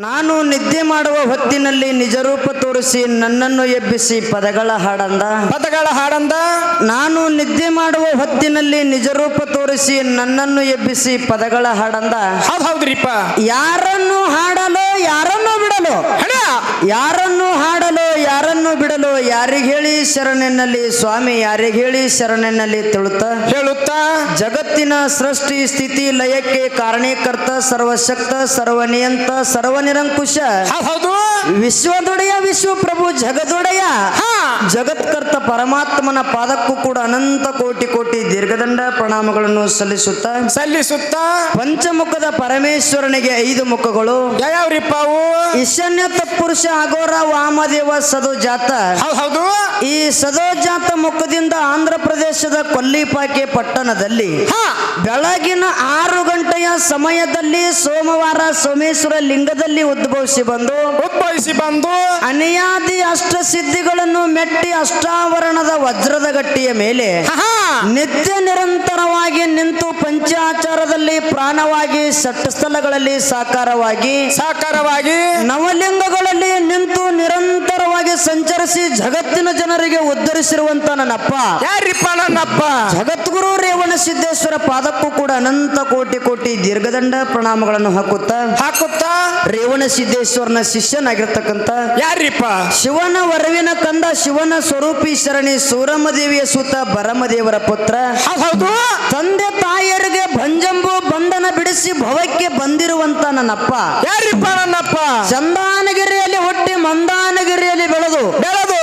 ನಾನು ನಿದ್ದೆ ಮಾಡುವ ಹೊತ್ತಿನಲ್ಲಿ ನಿಜರೂಪ ತೋರಿಸಿ ನನ್ನನ್ನು ಎಬ್ಬಿಸಿ ಪದಗಳ ಹಾಡಂದ. ಪದಗಳ ಹಾಡಂದ. ನಾನು ನಿದ್ದೆ ಮಾಡುವ ಹೊತ್ತಿನಲ್ಲಿ ನಿಜರೂಪ ತೋರಿಸಿ ನನ್ನನ್ನು ಎಬ್ಬಿಸಿ ಪದಗಳ ಹಾಡಂದ. ಹೌದ್ ಹೌದ್ರಿಪ್ಪ. ಯಾರನ್ನು ಹಾಡಲು ಯಾರನ್ನು ಬಿಡಲು? ಯಾರನ್ನು ಹಾಡಲು ಯಾರನ್ನು ಬಿಡಲು? ಯಾರಿಗೆ ಹೇಳಿ ಶರಣೆನ್ನಲ್ಲಿ? ಸ್ವಾಮಿ ಯಾರಿಗೆ ಹೇಳಿ ಶರಣೆನ್ನಲ್ಲಿ ತಿಳುತ್ತ? ಹೇಳುತ್ತಾ. ಜಗತ್ತಿನ ಸೃಷ್ಟಿ ಸ್ಥಿತಿ ಲಯಕ್ಕೆ ಕಾರಣೀಕರ್ತ ಸರ್ವಶಕ್ತ ಸರ್ವನಿಯಂತ ಸರ್ವನಿರಂಕುಶ. ನಿರಂಕುಶ ಹೌದು. ವಿಶ್ವದೊಡೆಯ ವಿಶ್ವಪ್ರಭು ಜಗದೊಡೆಯ. ಜಗತ್ಕರ್ತ ಪರಮಾತ್ಮನ ಪಾದಕ್ಕೂ ಕೂಡ ಅನಂತ ಕೋಟಿ ಕೋಟಿ ದೀರ್ಘದಂಡ ಪ್ರಣಾಮಗಳನ್ನು ಸಲ್ಲಿಸುತ್ತ. ಸಲ್ಲಿಸುತ್ತಾ. ಪಂಚಮುಖದ ಪರಮೇಶ್ವರನಿಗೆ ಐದು ಮುಖಗಳು. ಯಾವ್ಯಾವ್ರಿಪ್ಪ ಅವು ಈಶಾನ್ಯ ಪುರುಷ ಆಗೋರ ವಾಮದೇವ ಸದು ಜಾತ. ಹೌದು. ಈ ಸದೋಜಾತ ಮುಖದಿಂದ ಆಂಧ್ರ ಪ್ರದೇಶದ ಕೊಲ್ಲಿಪಾಕೆ ಪಟ್ಟಣದಲ್ಲಿ ಬೆಳಗಿನ ಆರು ಗಂಟೆಯ ಸಮಯದಲ್ಲಿ ಸೋಮವಾರ ಸೋಮೇಶ್ವರ ಲಿಂಗದಲ್ಲಿ ಉದ್ಭವಿಸಿ ಬಂದು ಉದ್ಭವಿಸಿ ಬಂದು ಅನಿಯಾದಿ ಅಷ್ಟ ಸಿದ್ಧಿಗಳನ್ನು ಮೆಟ್ಟಿ ಅಷ್ಟಾವರಣದ ವಜ್ರದ ಗಟ್ಟಿಯ ಮೇಲೆ ನಿತ್ಯ ನಿರಂತರವಾಗಿ ನಿಂತು ಪಂಚಾಚಾರದಲ್ಲಿ ಪ್ರಾಣವಾಗಿ ಸ್ಥಳಗಳಲ್ಲಿ ಸಾಕಾರವಾಗಿ ಸಾಕಾರವಾಗಿ ನವಲಿಂಗಗಳಲ್ಲಿ ನಿಂತು ನಿರಂತರವಾಗಿ ಸಂಚರಿಸಿ ಜಗತ್ತಿನ ಜನರಿಗೆ ಉದ್ಧರಿಸಿರುವಂತ ನನ್ನಪ್ಪ. ಯಾರಿಪ್ಪ ನನ್ನಪ್ಪ? ಜಗದ್ಗುರು ರೇವಣ ಸಿದ್ದೇಶ್ವರ ಪಾದಕ್ಕೂ ಕೂಡ ಅನಂತ ಕೋಟಿ ಕೋಟಿ ದೀರ್ಘದಂಡ ಪ್ರಣಾಮಗಳನ್ನು ಹಾಕುತ್ತಾ ಹಾಕುತ್ತಾ? ರೇವಣ ಸಿದ್ದೇಶ್ವರನ ಶಿಷ್ಯನಾಗಿರ್ತಕ್ಕಂತ ಯಾರಿಪ್ಪ? ಶಿವನ ವರವಿನ ಕಂದ ಶಿವನ ಸ್ವರೂಪಿ ಶರಣಿ ಸೂರಮದೇವಿಯ ಸುತ ಬರಮದೇವರ ಪುತ್ರ. ಹೌದ್ ಹೌದು. ತಂದೆ ತಾಯಿಯರಿಗೆ ಭಂಜಂಬು ಬಂಧನ ಬಿಡಿಸಿ ಭವಕ್ಕೆ ಬಂದಿರುವಂತ ನನ್ನಪ್ಪ. ಯಾರಿಪ್ಪ ನನ್ನಪ್ಪ? ಚಂದಾನಗಿರಿಯಲ್ಲಿ ಹುಟ್ಟಿ ಮಂದಾನಗಿರಿಯಲ್ಲಿ ಬೆಳೆದು ಬೆಳೆದು.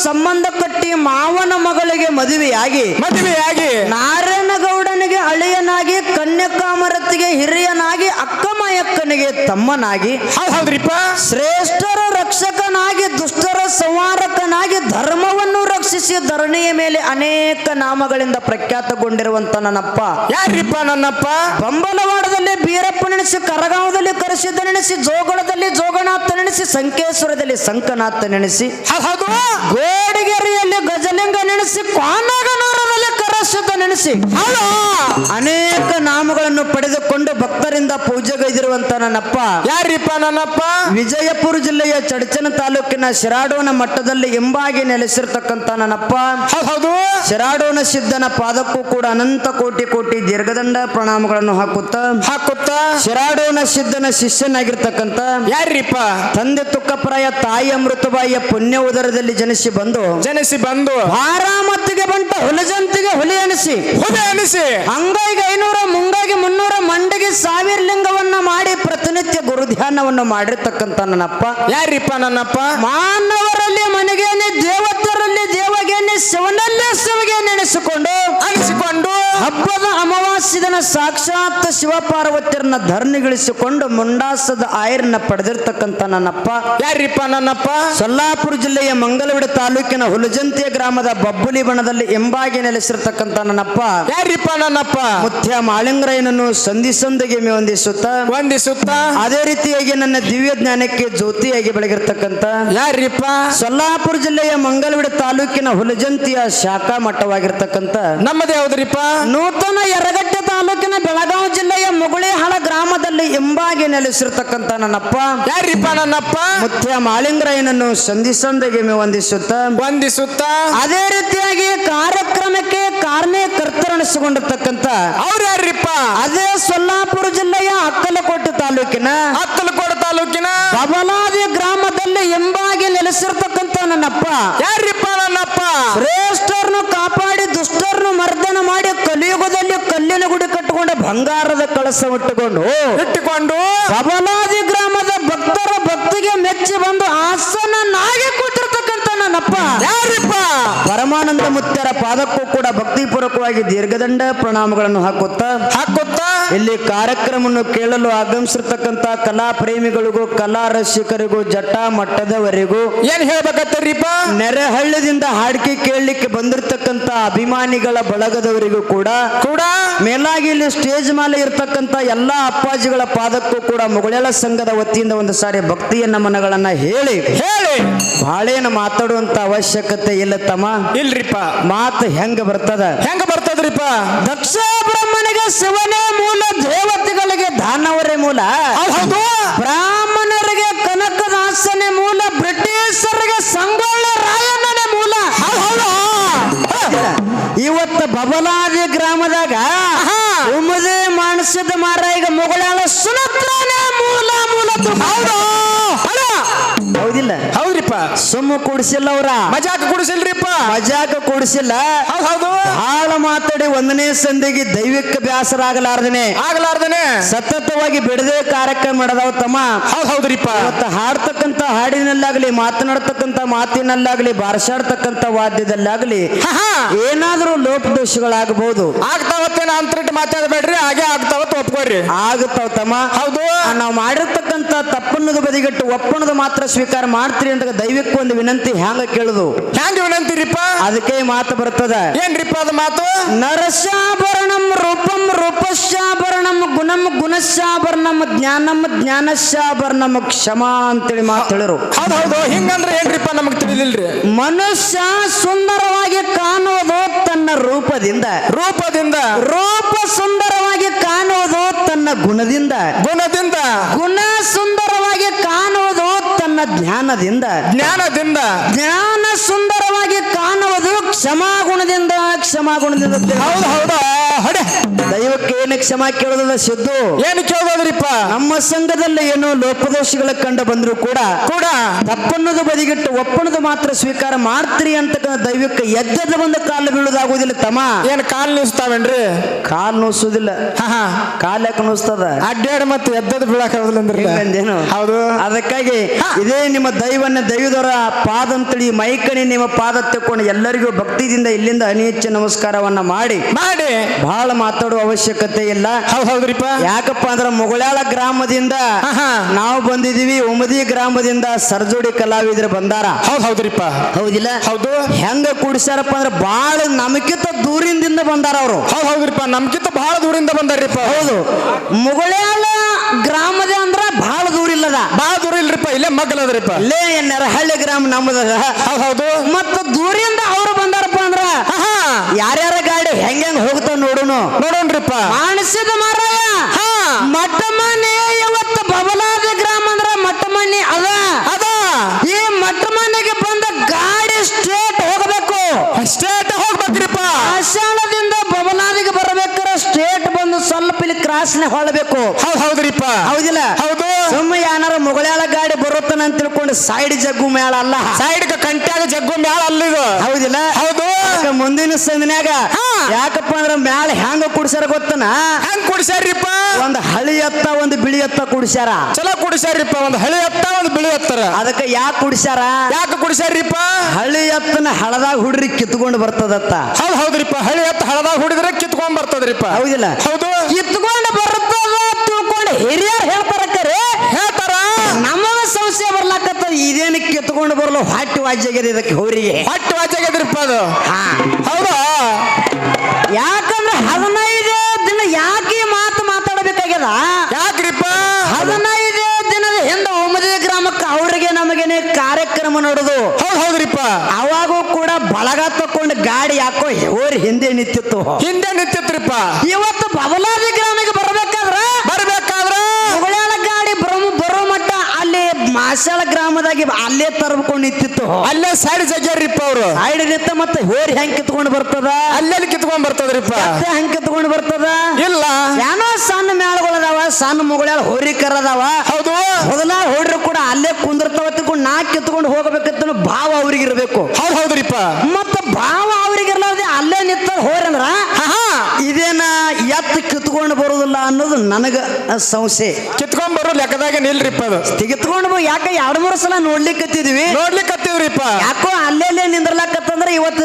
ಸಂಬಂಧ ಕಟ್ಟಿ ಮಾವನ ಮಗಳಿಗೆ ಮದುವೆಯಾಗಿ ಮದುವೆಯಾಗಿ ನಾರಾಯಣಗೌಡನಿಗೆ ಅಳಿಯನಾಗಿ ಕನ್ಯಕಾಮರತಿಗೆ ಹಿರಿಯನಾಗಿ ಅಕ್ಕಮಯಕ್ಕನಿಗೆ ತಮ್ಮನಾಗಿ ಶ್ರೇಷ್ಠ ಹೌದ್ರಿಪ್ಪ. ಶ್ರೇಷ್ಠರ ರಕ್ಷಕನಾಗಿ ದುಷ್ಟರ ಸಂಹಾರಕನಾಗಿ ಧರ್ಮವನ್ನು ರಕ್ಷಿಸಿ ಧರಣಿಯ ಮೇಲೆ ಅನೇಕ ನಾಮಗಳಿಂದ ಪ್ರಖ್ಯಾತಗೊಂಡಿರುವಂತ ನನ್ನಪ್ಪ. ಯಾರಿಪ್ಪ ನನ್ನಪ್ಪ? ಬಂಬಲವಾಡದಲ್ಲಿ ಬೀರಪ್ಪ ನೆನೆಸಿ ಕರಗಾವದಲ್ಲಿ ಕರೆಸಿದ್ದ ನೆನೆಸಿ ಜೋಗಳದಲ್ಲಿ ಜೋಗನಾಥ ನೆನೆಸಿ ಸಂಕೇಶ್ವರದಲ್ಲಿ ಸಂಕನಾಥ ನೆನೆಸಿ ಗೋಡಿಗೆರೆಯಲ್ಲಿ ಗಜಲಿಂಗ ನೆನೆಸಿ ಕ್ವಾನಗನೂರದಲ್ಲಿ ಕರಸಿದ್ದ ನೆನೆಸಿ. ಅನೇಕ ನಾಮಗಳನ್ನು ಪಡೆದುಕೊಂಡು ಭಕ್ತರಿಂದ ಪೂಜೆಗೈದಿರುವಂತ ನನ್ನಪ್ಪ. ಯಾರಿಪ್ಪ ನನ್ನಪ್ಪ? ವಿಜಯಪುರ ಜಿಲ್ಲೆಯ ಚಡಚನ ತಾಲೂಕಿನ ಶಿರಾಡೋನ ಮಟ್ಟದಲ್ಲಿ ಎಂಬಾಗಿ ನೆಲೆಸಿರ್ತಕ್ಕಂತ ನನ್ನಪ್ಪ. ಹೌದ್ ಹೌದು. ಶಿರಾಡೋನ ಸಿದ್ಧನ ಪಾದಕ್ಕೂ ಕೂಡ ಅನಂತ ಕೋಟಿ ಕೋಟಿ ದೀರ್ಘದಂಡ ಪ್ರಣಾಮಗಳನ್ನು ಹಾಕುತ್ತ. ಹಾಕುತ್ತ. ಶಿರಾಡೋನ ಸಿದ್ಧನ ಶಿಷ್ಯನಾಗಿರ್ತಕ್ಕಂತ. ಯಾರಿಪ್ಪ? ತಂದೆ ತುಕ್ಕಪ್ರಾಯ ತಾಯಿ ಅಮೃತಬಾಯಿಯ ಪುಣ್ಯ ಉದರದಲ್ಲಿ ಜನಿಸಿ ಬಂದು. ಜನಿಸಿ ಬಂದು. ಆರಾಮತ್ತಿಗೆ ಬಂಟ ಹುಲಜಂತಿಗೆ ಹುಲಿ ಎನಿಸಿ ಹುಲಿ ಅನಿಸಿ ಅಂಗೈಗೆ ಐನೂರ ಮುಂಗಾಗಿ ಮುನ್ನೂರ ಮಂಡಿಗೆ ಸಾವಿರ ಲಿಂಗವನ್ನ ಮಾಡಿ ಪ್ರತಿನಿತ್ಯ ಗುರು ಧ್ಯಾನವನ್ನು ಮಾಡಿರ್ತಕ್ಕಂಥ ನನ್ನಪ್ಪ. ಯಾರಿಪ್ಪ ನನ್ನಪ್ಪ? ಮಾನವರಲ್ಲಿ ಮನೆಗೇನೆ ದೇವತರಲ್ಲಿ ದೇವಗೇನೆ ಶಿವನಲ್ಲೇ ಶಿವಗೆ ನೆನೆಸಿಕೊಂಡು ಅನಿಸಿಕೊಂಡು ಹಬ್ಬದ ಅಮಾವಾಸ್ಯ ದಿನ ಸಾಕ್ಷಾತ್ ಶಿವಪಾರ್ವತಿಯರನ್ನ ಧರ್ಣಿಗಳಿಸಿಕೊಂಡು ಮುಂಡಾಸದ ಆಯರನ್ನ ಪಡೆದಿರ್ತಕ್ಕಂಥ ನನ್ನಪ್ಪ. ಯಾರಿಪ್ಪ ನನ್ನಪ್ಪ? ಸೊಲ್ಲಾಪುರ ಜಿಲ್ಲೆಯ ಮಂಗಲವಿಡ ತಾಲೂಕಿನ ಹುಲಜಂತಿಯ ಗ್ರಾಮದ ಬಬ್ಬುಲಿ ಬಣದಲ್ಲಿ ಎಂಬಾಗಿ ನೆಲೆಸಿರ್ತಕ್ಕಂಥ ನನ್ನಪ್ಪ. ಯಾರಿಪ್ಪ ನನ್ನಪ್ಪ? ಮುತ್ಯ ಮಾಳಿಂಗರಾಯನನ್ನು ಸಂಧಿ ಸಂಧಿಗೆ ಹೊಂದಿಸುತ್ತ ವಂದಿಸುತ್ತ? ಅದೇ ರೀತಿಯಾಗಿ ನನ್ನ ದಿವ್ಯ ಜ್ಞಾನಕ್ಕೆ ಜ್ಯೋತಿಯಾಗಿ ಬೆಳಗಿರ್ತಕ್ಕಂತ ಯಾರಿಪ್ಪ? ಸೊಲ್ಲಾಪುರ ಜಿಲ್ಲೆಯ ಮಂಗಲವಿಡ ತಾಲೂಕಿನ ಹುಲಜಂತಿಯ ಶಾಖಾ ಮಟ್ಟವಾಗಿರ್ತಕ್ಕಂತ ನಮ್ಮದೇ ಹೌದ್ರಿಪ್ಪ? ನೂತನ ತಾಲೂಕಿನ ಬೆಳಗಾವಿ ಜಿಲ್ಲೆಯ ಮುಗುಳಿಹಾಳ ಗ್ರಾಮದಲ್ಲಿ ಎಂಬಾಗಿ ನೆಲೆಸಿರ್ತಕ್ಕಂಥ ನನ್ನಪ್ಪ. ಯಾರಿಪ್ಪ ನನ್ನಪ್ಪ? ಮುಖ್ಯ ಮಾಳಿಂಗರಾಯನನ್ನು ಸಂಧಿಸಂದಗೆ ವಂದಿಸುತ್ತ. ವಂದಿಸುತ್ತ. ಅದೇ ರೀತಿಯಾಗಿ ಕಾರ್ಯಕ್ರಮಕ್ಕೆ ಕಾರಣೀಕರ್ತರಣಿಸಿಕೊಂಡಿರ್ತಕ್ಕಂಥ ಅವ್ರು ಯಾರಿಪ್ಪ? ಅದೇ ಸೊಲ್ಲಾಪುರ ಜಿಲ್ಲೆಯ ಅಕ್ಕಲಕೋಟೆ ತಾಲೂಕಿನ. ಅಕ್ಕಲಕೋಟೆ ತಾಲೂಕಿನ. ಬಬಲಾದಿ ಗ್ರಾಮದಲ್ಲಿ ಎಂಬಾಗಿ ನೆಲೆಸಿರ್ತಕ್ಕಂಥ ನನ್ನಪ್ಪ. ಯಾರಿಪ್ಪ ನನ್ನಪ್ಪ? ಶ್ರೇಷ್ಠರನ್ನು ಬಂಗಾರದ ಕಳಸ ಇಟ್ಟುಕೊಂಡು ಇಟ್ಟುಕೊಂಡು ಬಬಲಾದಿ ಗ್ರಾಮದ ಭಕ್ತರ ಭಕ್ತಿಗೆ ಮೆಚ್ಚಿ ಬಂದು ಆಸನನಾಗಿ ಕೂತಿರ್ತಕ್ಕಂಥ ನನ್ನಪ್ಪ ಯಾರಪ್ಪ? ಪರಮಾನಂದ ಮುತ್ಯರ ಪಾದಕ್ಕೂ ಕೂಡ ಭಕ್ತಿಪೂರ್ವಕವಾಗಿ ದೀರ್ಘದಂಡ ಪ್ರಣಾಮಗಳನ್ನು ಹಾಕುತ್ತಾ ಹಾಕುತ್ತಾ ಇಲ್ಲಿ ಕಾರ್ಯಕ್ರಮವನ್ನು ಕೇಳಲು ಆಗಮಿಸಿರ್ತಕ್ಕಂಥ ಕಲಾ ಪ್ರೇಮಿಗಳಿಗೂ ಕಲಾ ರಸಿಕರಿಗೂ ಜಟ್ಟ ಮಟ್ಟದವರೆಗೂ ಏನ್ ಹೇಳ್ಬೇಕತ್ತರಿಪ್ಪ ನೆರೆಹಳ್ಳದಿಂದ ಹಾಡಿಕೆ ಕೇಳಲಿಕ್ಕೆ ಬಂದಿರತಕ್ಕಂಥ ಅಭಿಮಾನಿಗಳ ಬಳಗದವರಿಗೂ ಕೂಡ ಕೂಡ ಮೇಲಾಗಿ ಇಲ್ಲಿ ಸ್ಟೇಜ್ ಮೇಲೆ ಇರ್ತಕ್ಕಂಥ ಎಲ್ಲಾ ಅಪ್ಪಾಜಿಗಳ ಪಾದಕ್ಕೂ ಕೂಡ ಮುಗುಳೆಳ ಸಂಘದ ವತಿಯಿಂದ ಒಂದು ಸಾರಿ ಭಕ್ತಿಯ ನಮನಗಳನ್ನ ಹೇಳಿ. ಹೇಳಿ. ಬಾಳೇನು ಮಾತಾಡುವಂತ ಅವಶ್ಯಕತೆ ಇಲ್ಲ ತಮ್ಮ. ಇಲ್ರಿಪ್ಪ. ಮಾತು ಹೆಂಗ ಬರ್ತದ? ಹೆಂಗ ಬರ್ತದ್ರಿಪ್ಪ? ದಕ್ಷ ಬ್ರಹ್ಮನಿಗೆ ಶಿವನೇ ಮೂಲ ದೇವತೆಗಳಿಗೆ ದಾನವರೇ ಮೂಲ. ಬ್ರಾಹ್ಮಣರಿಗೆ ಕನಕದಾಸನೇ ಮೂಲ ಬ್ರಿಟಿಷರಿಗೆ ಸಂಗೊಳ್ಳ ರಾಯಣ್ಣನೇ ಮೂಲ. ಇವತ್ತು ಬಬಲಾದಿ ಗ್ರಾಮದಾಗ ಮಾರಾಯ ಮಾರ ಈಗ ಮುಗಳಾಳ ಸುನತ್ರನೇ ಮೂಲ ಮೂಲ ಹೌದು. ಹೌದಿಲ್ಲ. ಹೌದ್ರಿಪ್ಪ. ಸುಮ್ಮ ಕೂಡಿಸಿಲ್ಲ ಅವ್ರ. ಮಜಾಕ ಕುಡಿಸಿಲ್ರಿಪ್ಪ. ಮಜಾಕ ಕೂಡಿಸಿಲ್ಲ. ಹೌದ್ ಬಹಳ ಮಾತಾಡಿ ಒಂದನೇ ಸಂದಿಗೆ ದೈವಿಕ ಬ್ಯಾಸರ ಆಗಲಾರ್ದನೆ. ಆಗಲಾರ್ದನೆ ಸತತವಾಗಿ ಬಿಡದೆ ಕಾರ್ಯಕ್ರಮ ಮಾಡದವ ತಮ್ಮ. ಹೌದ್ ಹೌದ್ರಿಪ್ಪ. ಮತ್ತೆ ಹಾಡ್ತಕ್ಕಂತ ಹಾಡಿನಲ್ಲಾಗ್ಲಿ ಮಾತನಾಡ್ತಕ್ಕಂತ ಮಾತಿನಲ್ಲಾಗ್ಲಿ ಬಾರಸಾಡ್ತಕ್ಕಂತ ವಾದ್ಯದಲ್ಲಾಗ್ಲಿ ಏನಾದ್ರೂ ಲೋಪದೋಷಗಳಾಗಬಹುದು ಏನಾದರೂ ಲೋಪದೋಷಗಳಾಗಬಹುದು ಆಗ್ತಾವತ್ತೇನ ಅಂತರಿಟ್ಟು ಮಾತಾಡಬೇಡ್ರಿ ಹಾಗೆ ಆಗ್ತಾವ ಒಪ್ಕೋರಿ. ಆಗುತ್ತಾವ ತಮ್ಮ. ಹೌದು. ನಾವು ಮಾಡಿರ್ತಕ್ಕಂತ ತಪ್ಪನ್ನದ ಬದಿಗಟ್ಟು ಒಪ್ಪಣದ ಮಾತ್ರ ಸ್ವೀಕಾರ ಮಾಡ್ತೀರಿ ಅಂತ ದೈವಿಕ ಒಂದು ವಿನಂತಿ ಹ್ಯಾಂಗ ಕೇಳುದು? ಹ್ಯಾಂಗ ವಿನಂತಿರಿಪ್ಪ? ಅದಕ್ಕೆ ಮಾತು ಬರ್ತದ. ಏನ್ರಿಪ್ಪ ಅದ ಮಾತು? ನರಸಾಭರಣಂ ರೂಪಂ ರೂಪಶಾಭರಣಂ ಗುಣಂ ಗುಣಶಾಭರಣಂ ಜ್ಞಾನಂ ಜ್ಞಾನಶಾಭರಣಂ ಕ್ಷಮಾ ಅಂತೇಳಿ ಮಾತು ಹೇಳಿರು. ಹೌದ್ ಹೌದು ಹಿಂಗಂದ್ರೆ ಏನ್ರಿಪ್ಪ ನಮಗ್ ತಿಳಿದಿಲ್ರಿ? ಮನುಷ್ಯ ತನ್ನ ರೂಪದಿಂದ ರೂಪದಿಂದ ರೂಪ ಸುಂದರವಾಗಿ ಕಾಣುವುದು ತನ್ನ ಗುಣದಿಂದ ಗುಣದಿಂದ ಗುಣ ಸುಂದರವಾಗಿ ಕಾಣುವುದು ತನ್ನ ಜ್ಞಾನದಿಂದ ಜ್ಞಾನದಿಂದ ಜ್ಞಾನ ಸುಂದರವಾಗಿ ಕಾಣುವುದು ಕ್ಷಮಾ ಗುಣದಿಂದ ಕ್ಷಮಾ ಗುಣದಿಂದ ಹೌದು. ಹೌದಾ ಹೊಡೆ. ದೈವಕ್ಕೆ ಏನು ಕ್ಷಮಾ ಕೇಳೋದಲ್ಲ ಸಿದ್ದು? ಏನು ಕೇಳೋದ್ರಿಪ್ಪ ನಮ್ಮ ಸಂಘದಲ್ಲಿ ಏನೋ ಲೋಪದೋಷಗಳ ಕಂಡು ಬಂದ್ರು ಕೂಡ ಕೂಡ? ತಪ್ಪನ್ನೋದು ಬದಿಗಿಟ್ಟು ಒಪ್ಪಣದು ಮಾತ್ರ ಸ್ವೀಕಾರ ಮಾಡ್ತೀರಿ ಅಂತ ದೈವಕ್ಕೆ ಎದ್ದದ ಬಂದ ಕಾಲು ಬೀಳುದಾಗುವುದಿಲ್ಲ ತಮ್ಮ. ಏನ್ ಕಾಲ್ ನೋಸ್ತಾವೇನ್ರಿ ಕಾಲು ನೋಸುದಿಲ್ಲ ಹಾ ಹಾ. ಕಾಲ್ ಯಾಕೆ ನೋಸ್ತದ? ಅಡ್ಡಾಡ ಮತ್ತೆ ಎದ್ದದ ಬೀಳಕ್? ಹೌದು. ಅದಕ್ಕಾಗಿ. ಇದೇ ನಿಮ್ಮ ದೈವನ್ನ ದೈವದವರ ಪಾದ ಅಂತಳಿ ಮೈಕಣಿ ನಿಮ್ಮ ಪಾದ ತಕ್ಕೊಂಡು ಎಲ್ಲರಿಗೂ ಭಕ್ತಿದಿಂದ ಇಲ್ಲಿಂದ ಅನಿಯಚ್ಚ ನಮಸ್ಕಾರವನ್ನ ಮಾಡಿ. ಮಾಡಿ. ಬಹಳ ಮಾತಾಡುವ ಅವಶ್ಯಕತೆ ಇಲ್ಲ. ಹೌದ್ ಹೌದ್ರಿಪ್ಪ. ಯಾಕಪ್ಪ ಅಂದ್ರೆ ಮುಗಳಾಳ ಗ್ರಾಮದಿಂದ. ನಾವು ಬಂದಿದೀವಿ ಉಮದಿ ಗ್ರಾಮದಿಂದ ಸರ್ಜೋಡಿ ಕಲಾವಿದ್ರೆ ಬಂದಾರ. ಹೌದ್ ಹೌದ್ರಿಪ್ಪ. ಹೌದಿಲ್ಲ? ಹೌದು. ಹೆಂಗ ಕೂಡಿಸ್ಯಾರಪ್ಪ ಅಂದ್ರೆ ಬಹಳ ನಮಗಿಂತ ದೂರಿಂದ ಬಂದಾರ ಅವರು. ಹೌದ್ ಹೌದ್ರಿಪ್ಪ. ನಮ್ಗಿಂತ ಬಹಳ ದೂರಿಂದ ಬಂದಾರ್ರಿಪ್ಪ. ಹೌದು. ಮುಗಳಾಳ ಗ್ರಾಮದ ಅಂದ್ರ ಬಹಳ ದೂರ ಇಲ್ಲದ. ಬಹಳ ದೂರ ಇಲ್ರಿಪ್ಪ. ಇಲ್ಲೇ ಮಗ್ಗಲದ್ರಿಪ್ಪ ಲೇ ಹಳ್ಳಿ ಗ್ರಾಮ ನಮ್ಮದ ಹೌದ್ ಹೌದು. ಮತ್ತ ದೂರಿಂದ ಅವ್ರು ಬಂದಾರಪ್ಪ ಅಂದ್ರ ಹಾ ಯಾರ್ಯಾರ ಗಾಡಿ ಹೆಂಗ್ ಹೆಂಗ್ ಹೋಗ್ತಾವ ನೋಡುನು. ನೋಡೋಣ್ರಿಪ್ಪ. ಕಾಣಿಸಿದ ಮಾರಾಯ ಮಟ್ಟ ಮನೆ ಇವತ್ತು ಬಬಲಾದಿ ಗ್ರಾಮ ಅಂದ್ರ ಮಟ್ಟ ಮನೆ ಅದ ಅದ ಈ ಮಟ್ಟ ಮನೆಗೆ ಬಂದ ಗಾಡಿ ಸ್ಟ್ರೇಟ್ ಹೋಗಬೇಕು ಸ್ಟೇಟ್ ಹೋಗ್ಬೇಕ್ರಿಪ್ಪ ಆಶಾಳದಿಂದ ಬಬಲಾದಿಗೆ ಬರಬೇಕಾರೆ ಸ್ಟ್ರೇಟ್ ಬಂದು ಕ್ರಾಸ್ನ ಹೊಳಬೇಕು ಹೌದ್ ಹೌದ್ರಿಪ್ಪ. ಹೌದಿಲ್ಲ? ಹೌದು. ಸುಮ್ಮ ಏನಾರ ಮುಗಳಾಳ ಗಾಡಿ ಬರುತ್ತಾನ ಅಂತ ತಿಳ್ಕೊಂಡು ಸೈಡ್ ಜಗ್ಗು ಮೇಳ ಅಲ್ಲ. ಸೈಡ್ ಕಂಟ್ಯಾಗ ಜಗ್ಗು ಮ್ಯಾಲ ಅಲ್ಲಿದು ಹೌದಿಲ್ಲ? ಹೌದು. ಅದಕ್ಕ ಮುಂದಿನ ಸಂದಿನ್ಯಾಗ. ಯಾಕಪ್ಪ ಅಂದ್ರ ಮ್ಯಾಲ ಹೆಂಗ ಕುಡಿಸ್ಯಾರ ಗೊತ್ತನ? ಹೆಂಗ್ ಕುಡಿಸ್ಯಾರ್ರಿಪ್ಪ ಒಂದ್ ಹಳಿ ಎತ್ತ ಒಂದ್ ಬಿಳಿ ಎತ್ತ ಕುಡಿಸ್ಯಾರ. ಚಲೋ ಕುಡಿಸ್ಯಾರ್ರಿಪ್ಪ ಒಂದ್ ಹಳಿ ಎತ್ತ ಒಂದ್ ಬಿಳಿ ಎತ್ತರ. ಅದಕ್ಕ ಯಾಕೆ ಕುಡಿಸ್ಯಾರ? ಯಾಕೆ ಕುಡಿಸ್ಯಾರ್ರಿಪ್ಪ ಹಳಿ ಎತ್ತನ ಹಳದಾಗ ಹುಡ್ರಿ ಕಿತ್ಕೊಂಡು ಬರ್ತದತ್ತ. ಹೌದ್ ಹೌದ್ರಿಪ್ಪ. ಹಳಿ ಎತ್ತ ಹಳದಾಗ ಹುಡಿದ್ರೆ ಕಿತ್ಕೊಂಡ್ ಬರ್ತದ್ರಿಪ್ಪ. ಹೌದಿಲ್ಲ? ಹೌದು. ಕಿತ್ಕೊಂಡು ಹಿರಿಯರ್ ಹೇಳ್ತಾರ ಕರೆ ಹೇಳ್ತಾರ? ನಮಗ ಸಮಸ್ಯೆ ಬರ್ಲಾಕತ್ತದ ಇದೇನು ಕಿತ್ಕೊಂಡು ಬರಲು? ಹೊಟ್ಟೆ ವಾಜ್ಯಾಗ್ಯದ ಇದಕ್ಕೆ ಹೋರಿಗೆ ಹೊಟ್ಟೆ ವಾಚಾಗ್ಯದ್ರಿಪ್ಪ ಅದು. ಹಾ. ಹೌದಾ? ಯಾಕಂದ್ರೆ ಹದಿನೈದು ದಿನ ಯಾಕೆ ಈ ಮಾತು ಮಾತಾಡಬೇಕಾಗ್ಯದ? ಯಾಕ್ರಿಪ್ಪ? ಹದಿನೈದು ದಿನದ ಹಿಂದೆ ಒಮ್ಮದಿ ಗ್ರಾಮಕ್ಕೆ ಅವರಿಗೆ ನಮಗೇನೆ ಕಾರ್ಯಕ್ರಮ ನೋಡುದು. ಹೌದು ಹೌದ್ರಿಪ್ಪ. ಅವಾಗೂ ಕೂಡ ಬಳಗ ತಕೊಂಡು ಗಾಡಿ ಯಾಕೋ ಹೋರಿ ಹಿಂದೆ ನಿಂತಿತ್ತು. ಹಿಂದೆ ನಿಂತಿತ್ರಿಪ್ಪ. ಇವತ್ತು ಬಬಲಾದಿ ಗ್ರಾಮಕ್ಕೆ ಬರ್ಬೇಕಾದ್ರ ಬರ್ಬೇಕಾದ್ರ ಮುಗಳಾಳ ಗಾಡಿ ಬರೋ ಬರೋ ಮಟ್ಟ ಮಾಸಾಳ ಗ್ರಾಮದಾಗಿ ಅಲ್ಲೇ ತರ್ಕೊಂಡು ನಿಂತಿತ್ತು. ಅಲ್ಲೇ ಸೈಡ್ ಸಜ್ಜರಿಪ್ಪ ಅವರು. ಸೈಡ್ ನಿಂತ ಮತ್ತೆ ಹೋರಿ ಹೆಂಗ್ ಕಿತ್ಕೊಂಡು ಬರ್ತದ? ಅಲ್ಲೆಲ್ಲಿ ಕಿತ್ಕೊಂಡ್ ಬರ್ತದ್ರಿಪ್ಪ? ಮತ್ತೆ ಹೆಂಗ್ ಕಿತ್ಕೊಂಡು ಬರ್ತದ? ಇಲ್ಲ. ಏನೋ ಸಣ್ಣ ಮೇಳಗಳದಾವ ಸಣ್ಣ ಮುಗಳ ಹೋರಿ ಕರದಾವ. ಹೌದು. ಮೊದಲ ಹೋಡ್ರು ಕೂಡ ಅಲ್ಲೇ ಕುಂದಿರ್ತಾವ ತಿಳ್ಕೊಂಡು ನಾ ಕಿತ್ಕೊಂಡು ಹೋಗಬೇಕಂತ ಭಾವ ಅವ್ರಿಗೆ ಇರಬೇಕು ಹೌದು ಹೌದ್ರಿಪ್ಪ ಮತ್ತ ಭಾವ ಅವ್ರಿಗೆ ಇರ್ಲಾರ್ದೆ ಅಲ್ಲೇ ನಿಂತ ಹೋರಂದ್ರ ಹಾ ಇದೇನ ಕಿತ್ಕೊಂಡು ಬರುದಿಲ್ಲ ಅನ್ನೋದು ನನಗ ಸಂಶಯ. ಕಿತ್ಕೊಂಡ್ ಬರೋ ಲೆಕ್ಕದಾಗ ನಿಲ್ರಿಪ್ಪ ಅದು. ತೆಗೆದುಕೊಂಡು ಬೋ ಯಾಕೆ ಎರಡು ಮೂರು ಸಲ ನೋಡ್ಲಿಕ್ಕತ್ತಿದ್ವಿ? ನೋಡ್ಲಿಕ್ಕೆ ಹತ್ತಿವ್ರಿಪ್ಪ ಯಾಕೋ ಅಲ್ಲೇ ನಿಂದ್ರಲಾಕತ್ತಂದ್ರ ಇವತ್ತು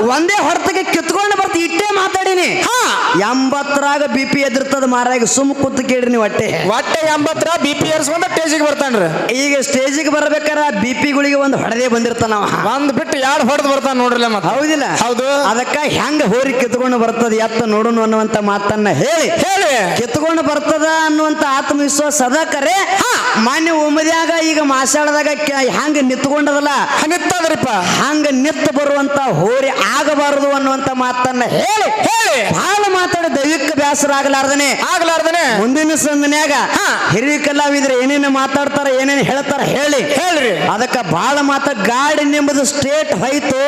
ಒಂದೇ ಹೊರತಿಗೆ ಕಿತ್ಕೊಂಡು ಬರ್ತಿ ಇಟ್ಟೇ ಮಾತಾಡೀನಿ. ಹಾ. ಎಂಬತ್ತರಾಗ ಬಿ ಪಿ ಎದಿರ್ತದ ಮಾರಾಗ ಸುಮ್ ಕುತ್ ಕೇಳ್ರಿ ನೀವು ಹೊಟ್ಟೆ. ಹೊಟ್ಟೆ ಎಂಬತ್ತರ ಬಿ ಪಿ ಏರ್ಸ್ಕೊಂಡ ಸ್ಟೇಜಿಗೆ ಬರ್ತಾನ್ರಿ. ಈಗ ಸ್ಟೇಜಿಗೆ ಬರ್ಬೇಕಾರ ಬಿ ಪಿಗಳಿಗೆ ಒಂದು ಹೊಡೆದೇ ಬಂದಿರ್ತಾನವ ಒಂದ್ ಬಿಟ್ಟು ಎರಡು ಹೊಡೆದು ಬರ್ತಾನ ನೋಡ್ರಲ್ಲ ಮತ್ತೆ? ಹೌದಿಲ್ಲ. ಹೌದು. ಅದಕ್ಕ ಹೆಂಗ ಹೋರಿ ಕಿತ್ಕೊಂಡು ಬರ್ತದ ಎತ್ತ ನೋಡೋಣ ಅನ್ನುವಂತ ಮಾತನ್ನ ಹೇಳಿ. ಹೇಳಿ. ಕಿತ್ಕೊಂಡು ಬರ್ತದ ಅನ್ನುವಂತ ಆತ್ಮವಿಶ್ವಾಸ ಸದಾ ಕರೆ ಮಾನ್ಯ ಉಮದ್ಯಾಗ ಈಗ ಮಾಸಾಡದಾಗ ಹಂಗ ನಿತ್ಕೊಂಡದಲ್ಲ? ನಿತ್ತದ್ರಿಪ್ಪ ಹಂಗ ನಿತ್ತು ಬರುವಂತ ಹೋರಿ ಆಗಬಾರದು ಅನ್ನುವಂತ ಮಾತನ್ನ ಹೇಳಿ ಹೇಳಿ. ಬಹಳ ಮಾತಾಡ ನೋಡಿ ದೈವಿಕ ವ್ಯಾಸರ ಆಗ್ಲಾರ್ದನೆ. ಆಗ್ಲಾರ್ದನೆ. ಮುಂದಿನ ಸಂದನ್ಯಾಗ ಹಾ. ಹಿರಿಯ ಕಲಾವಿದ್ರೆ ಏನೇನು ಮಾತಾಡ್ತಾರ ಏನೇನು ಹೇಳ್ತಾರ ಹೇಳಿ. ಹೇಳ್ರಿ. ಅದಕ್ಕ ಬಾಳ ಮಾತ ಗಾಡಿ ನಿಮ್ಮದು ಸ್ಟೇಟ್ ಹೋಯ್ತು.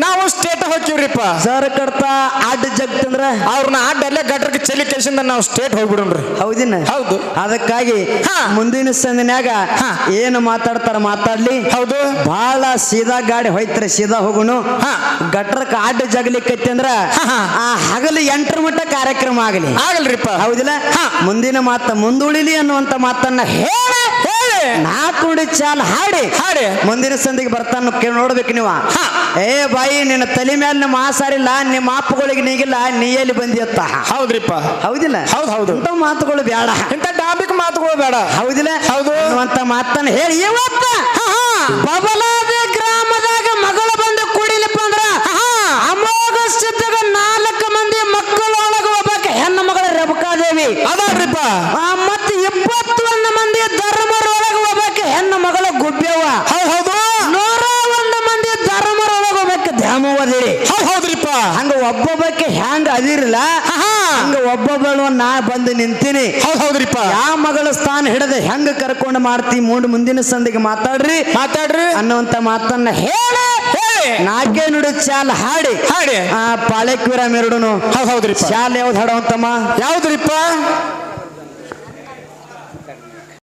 ನಾವು ಸ್ಟೇಟ್ ಹೋಗ್ತೀವ್ರಿಪ್ಪ. ಸರ್ ಕಡ್ತಾ ಅಡ್ಡ ಜಗ್ತಂದ್ರ? ಅವ್ರನ್ನ ಅಡ್ಡಲ್ಲೇ ಗಟ್ರ ಚಲಿ ಕೇಸಿಂದ ನಾವು ಸ್ಟೇಟ್ ಹೋಗ್ಬಿಡೋಣ್ರಿ. ಹೌದಿನ ಹೌದು. ಅದಕ್ಕಾಗಿ ಹಾ. ಮುಂದಿನ ಸಂದಿನ್ಯಾಗ ಹಾ. ಏನು ಮಾತಾಡ್ತಾರ ಮಾತಾಡ್ಲಿ. ಹೌದು. ಬಾಳ ಸೀದಾ ಗಾಡಿ ಹೋಯ್ತಾರೆ ಸೀದಾ ಹೋಗುನು. ಹಾ. ಗಟ್ರಕ್ಕೆ ಅಡ್ಡ ಜಗ್ಲಿಕ್ಕೈತಿ ಅಂದ್ರ. ಆ ಹಗಲು ಎಂಟರ ಮಟ್ಟ ಕಾರ್ಯಕ್ರಮ ಆಗಲಿ. ಆಗಲ್ರಿಪ್ಪ. ಹೌದಿಲ್ಲ? ಹಾ. ಮುಂದಿನ ಮಾತ ಮುಂದುಳಿಲಿ ಅನ್ನುವಂತ ಮಾತನ್ನ ಹೇಳ ಹೇಳಿ. ನಾಲ್ಕು ನುಡಿ ಚಾಲ್ ಹಾಡಿ. ಹಾಡಿ. ಮುಂದಿನ ಸಂದಿಗೆ ಬರ್ತಾನ ನೋಡ್ಬೇಕು ನೀವು. ಹಾ. ಏ ಬಾಯಿ ನಿನ್ನ ತಲೆ ಮೇಲೆ ನಿಮ್ಮ ಮಾಸಾರಿಲ್ಲ ನಿಮ್ಮ ಅಪ್ಪಗಳಿಗೆ ನೀಗಿಲ್ಲ ನೀ ಎಲ್ಲಿ ಬಂದಿಯತ್ತ? ಹೌದ್ರಿಪ್ಪ. ಹೌದಿಲ್ಲ? ಹೌದು ಹೌದು. ಇಂಥ ಮಾತುಗಳು ಬೇಡ. ಇಂಥ ಟಾಪಿಕ್ ಮಾತುಗಳು ಬೇಡ. ಹೌದಿಲ್ಲ? ಹೌದು. ಅಂತ ಮಾತನ್ನ ಹೇಳಿ. ಇವತ್ತ ಹ್ಯಾಂಗ ಅದಿರಲ್ಲ ಹಂಗ ಒಬ್ಬೊಬ್ಬಳು ನಾ ಬಂದು ನಿಂತೀನಿ. ಹೌದ್ ಹೌದ್ರಿಪ್ಪ. ಯಾವ ಮಗಳ ಸ್ಥಾನ ಹಿಡದೆ ಹೆಂಗ ಕರ್ಕೊಂಡು ಮಾಡ್ತಿ ಮೂಡ್ ಮುಂದಿನ ಸಂದಿಗೆ ಮಾತಾಡ್ರಿ. ಮಾತಾಡ್ರಿ. ಅನ್ನುವಂತ ಮಾತನ್ನ ಹೇಳಿ. ಹೇಳಿ. ನಾಲ್ಕೇ ನುಡಿ ಚಾಲ್ ಹಾಡಿ. ಹಾಡಿ. ಆ ಪಾಳೆಕ್ವಿರ ಮೆರಡುನು ಹೌದ್ ಹೌದ್ರಿಪ್ಪ. ಶಾಲೆ ಯಾವ್ದು ಹಾಡೋಂತಮ್ಮ ಯಾವ್ದ್ರಿಪ್ಪ?